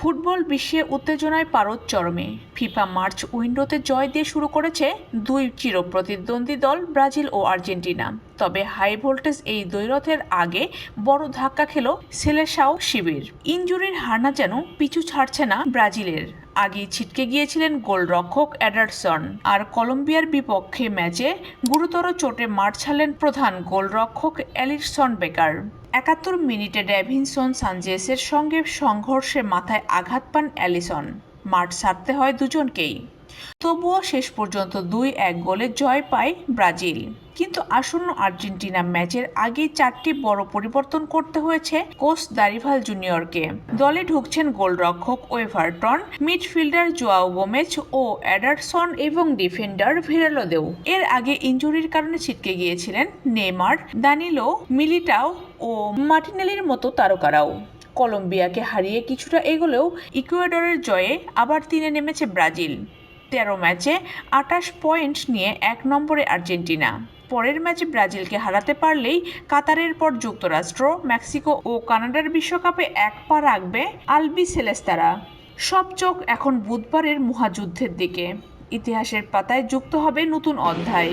Football বিশ্বে উত্তেজনায় পারদ চরমে। ফিফা মার্চ উইন্ডোতে জয় দিয়ে শুরু করেছে দুই চিরপ্রতিদ্বন্দ্বী দল ব্রাজিল ও আর্জেন্টিনা। তবে হাই ভোল্টেজ এই দ্বৈরথের আগে বড় ধাক্কা খেল সেলেসাও শিবির। ইঞ্জুরির হানা যেন পিছু ছাড়ছে না ব্রাজিলের। আগেই ছিটকে গিয়েছিলেন গোলরক্ষক অ্যাডারসন। আর কলম্বিয়ার বিপক্ষে ম্যাচে গুরুতর চোটে মাঠ ছাড়লেন প্রধান গোলরক্ষক অ্যালিসন বেকার। একাত্তর মিনিটে ড্যাভিনসন সানজেসের সঙ্গে সংঘর্ষে মাথায় আঘাত পান অ্যালিসন। মাঠ ছাড়তে হয় দুজনকেই। তবুও শেষ পর্যন্ত দুই এক গোলে জয় পায় ব্রাজিল। কিন্তু আসন্ন আর্জেন্টিনা ম্যাচের আগেই চারটি বড় পরিবর্তন করতে হয়েছে কোচ দারিভাল জুনিয়রকে। দলে ঢুকছেন গোলরক্ষক ওয়েভারটন, মিডফিল্ডার জোয়াও গোমেজ ও অ্যাডারসন এবং ডিফেন্ডার ভিরালোদেও। এর আগে ইনজুরির কারণে ছিটকে গিয়েছিলেন নেইমার, দানিলো, মিলিটাও ও মার্টিনেলির মতো তারকারাও। কলম্বিয়াকে হারিয়ে কিছুটা এগোলেও ইকুয়েডরের জয়ে আবার তিনে নেমেছে ব্রাজিল। তেরো ম্যাচে আটাশ পয়েন্ট নিয়ে এক নম্বরে আর্জেন্টিনা। পরের ম্যাচে ব্রাজিলকে হারাতে পারলেই কাতারের পর যুক্তরাষ্ট্র, মেক্সিকো ও কানাডার বিশ্বকাপে এক পা রাখবে আলবি সেলেস্তারা। সব চোখ এখন বুধবারের মহাযুদ্ধের দিকে। ইতিহাসের পাতায় যুক্ত হবে নতুন অধ্যায়।